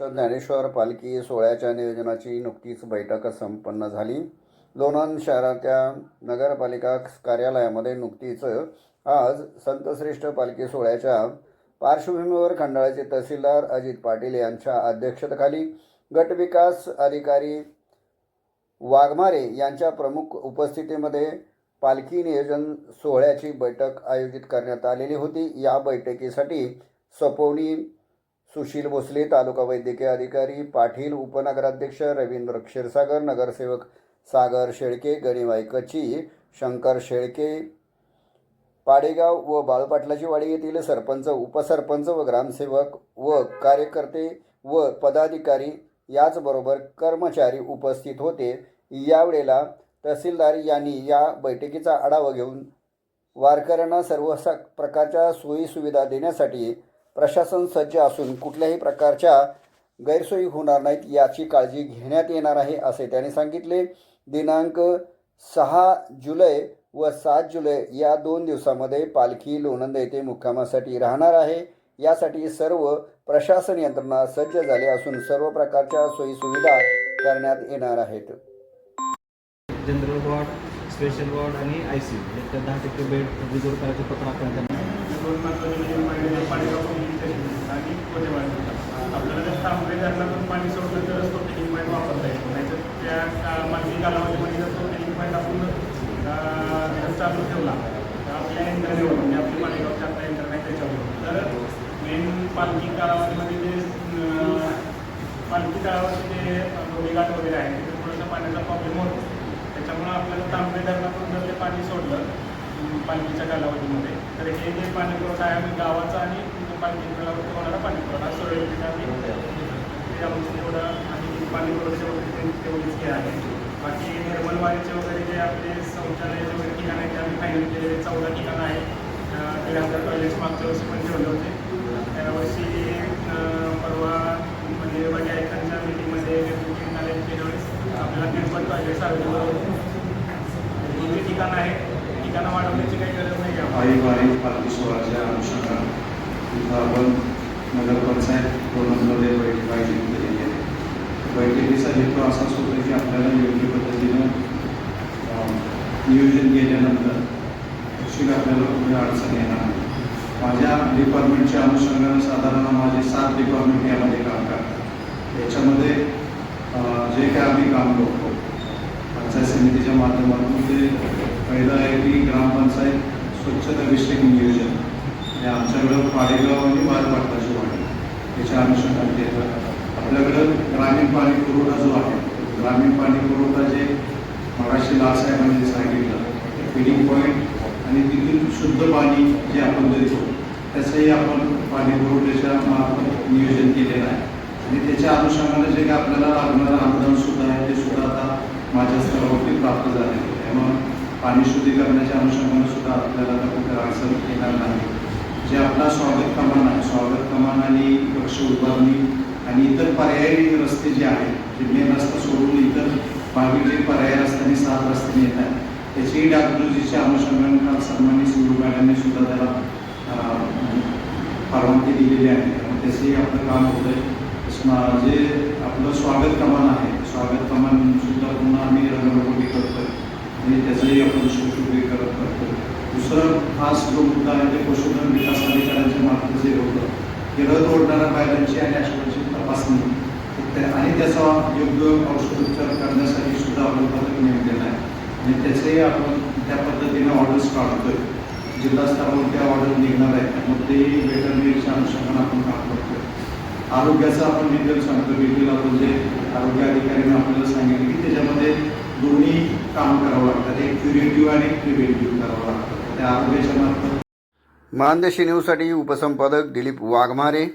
तर ज्ञानेश्वर पालखी सोहळ्याच्या नियोजनाची नुकतीच बैठक संपन्न झाली. लोणंद शहराच्या नगरपालिका कार्यालयामध्ये नुकतीच आज संतश्रेष्ठ पालखी सोहळ्याच्या पार्श्वभूमीवर खंडाळ्याचे तहसीलदार अजित पाटील यांच्या अध्यक्षतेखाली गटविकास अधिकारी वाघमारे यांच्या प्रमुख उपस्थितीमध्ये पालखी नियोजन सोहळ्याची बैठक आयोजित करण्यात आलेली होती. या बैठकीसाठी सपोनी सुशील भोसले तालुका वैद्यकीय अधिकारी पाटील उपनगराध्यक्ष रवींद्र क्षीरसागर नगरसेवक सागर शेळके गणिबाई कची शंकर शेळके पाडेगाव व बाळपाटलाची वाडी येथील सरपंच उपसरपंच व ग्रामसेवक व कार्यकर्ते व पदाधिकारी याचबरोबर कर्मचारी उपस्थित होते. यावेळेला तहसीलदार यांनी या बैठकीचा आढावा घेऊन वारकऱ्यांना सर्व प्रकारच्या सोयीसुविधा देण्यासाठी प्रशासन सज्ज असून कुठल्याही प्रकारच्या गैरसोयी होणार नाहीत याची काळजी घेण्यात येणार आहे असे त्यांनी सांगितले. दिनांक सहा जुलै व सात जुलै या दोन दिवसामध्ये पालखी लोणंद येथे मुक्कामासाठी राहणार आहे. यासाठी सर्व प्रशासन यंत्रणा सज्ज झाली असून सर्व प्रकारच्या सोयीसुविधा करण्यात येणार आहेत. जनरल वॉर्ड स्पेशल वॉर्ड आणि आय सी यू दहा टक्के बेड रिझर्व करायचं पत्र दोन महत्त्वाचे म्हणजे पाणी पाणीगाव कम्युनिकेशन आणि वाढतात आपल्याला जर तांबरे धरणातून पाणी सोडलं तरच तो टेकिंग पॉईंट वापरता येतो नाहीतर त्या का- मागणी कालावधीमध्ये जर तो टेकिंग पॉईंट आपण अं, चालू ठेवला तर आपल्या यंत्रणेवर म्हणजे आपली माणेगावच्या आपल्या यंत्रणा आहे त्याच्यावर तर मेन पालखी कालावधीमध्ये जे अं, पालखी काळावरती जे डोंगेघाट वगैरे आहे तिथे थोडंसं पाण्याचा प्रॉब्लेम होतो त्याच्यामुळं आपल्याला तांबरे पण जर ते पाणी सोडलं. अं, कालावधीमध्ये. तर हे जे पाणी पुरवठा आहे आम्ही गावाचा आणि पालखी होणारा पाणी पुरवठा आम्ही त्यामध्ये थोडं आणि पाणी पुरवठ्याच्या वगैरे तेवढीच हे आहे. बाकी निर्मलवाडीचे वगैरे जे आपले शौचालय वगैरे ठिकाण आहे ते आम्ही फायनल केलेले चौदा ठिकाणं आहेत. ते आमच्या हजार टॉयलेट्स मागच्या वर्षी पण ठेवले होते. त्यावर्षी वर्षी अं, परवा म्हणजे बघा एखाद्या मीटिंगमध्ये बुकिंग झाले त्यावेळेस आपल्याला किरपत टॉयलेट्स अवेलेबल दोन जे ठिकाणं आहेत ठिकाणं वाढवण्याची काही गरज पालखी सोहळ्याच्या अनुषंगाने तिथं आपण नगरपंचायत कोलममध्ये बैठक आयोजित केलेली आहे बैठकीचा हेतू असाच सुद्धा की आपल्याला योग्य पद्धतीनं नियोजन केल्यानंतर तपशील आपल्याला कुठे अडचण येणार नाही. माझ्या डिपार्टमेंटच्या अनुषंगानं साधारण माझे सात डिपार्टमेंट यामध्ये काम करतात याच्यामध्ये जे काय आम्ही काम करतो पंचायत समितीच्या माध्यमातून ते पहिलं आहे की ग्रामपंचायत स्वच्छता विषयक नियोजन. हे आमच्याकडं पाडेगाव आणि बालपाटलाची वाढी याच्या अनुषंगाने येतं आपल्याकडं ग्रामीण पाणी पुरवठा जो आहे ग्रामीण पाणी पुरवठा जे मराठी लालसाहेबांनी सांगितलं फिडिंग पॉईंट आणि तिथून शुद्ध पाणी जे आपण देतो त्याचंही आपण पाणी पुरवठ्याच्या मार्फत नियोजन केलेलं आहे. आणि त्याच्या अनुषंगाने जे काही आपल्याला लागणारं अनुदानसुद्धा आहे ते सुद्धा आता माझ्या स्तरावरती प्राप्त झाले आहे. त्यामुळं पाणी शुद्धीकरणाच्या अनुषंगाने सुद्धा आपल्याला आता कुठे अडचण येणार नाही. जे आपला स्वागत कमान आहे स्वागत कमान आणि वृक्ष उभारणी आणि इतर पर्यायी रस्ते जे आहेत जे मेन रस्ता सोडून इतर बाकी जे पर्याय रस्त्याने सात रस्त्याने येत आहेत त्याचीही डागडुजीच्या अनुषंगाने काल सन्मानित सुरू सुद्धा त्याला परवानगी दिलेली आहे. त्यामुळे त्याचंही आपलं काम होतं आहे जे आपलं स्वागत कमान आहे स्वागत कमान म्हणजे सुद्धा पुन्हा आम्ही रंगरंगोटी करतोय आणि त्याचंही आपण सुशोभीकरण करतो दुसरं खास जो मुद्दा आहे ते पशुधन विकास अधिकाऱ्यांच्या मार्फत जे होतं. की रथ ओढणाऱ्या बायलांची आणि अश्वांची तपासणी. त्या- आणि त्याचा योग्य औषधोपचार करण्यासाठी सुद्धा आपण पथक नेमलेलं आहे. आणि त्याचेही आपण त्या पद्धतीने ऑर्डर्स काढतोय. जिल्हा स्तरावर त्या ऑर्डर निघणार आहेत. त्यामुळे तेही वेटरनरीच्या अनुषंगाने आपण काम करतोय. आरोग्याचं आपण डिटेल सांगतो डिटेल आपण जे म्हणजे आरोग्य अधिकाऱ्यांनी आपल्याला सांगितलं की त्याच्यामध्ये दोन्ही काम करावं लागतात एक क्युरेटिव्ह आणि एक प्रिव्हेंटिव्ह करावं लागतं. त्या आरोग्याच्या मार्फत मानदेशी न्यूजसाठी उपसंपादक दिलीप वाघमारे.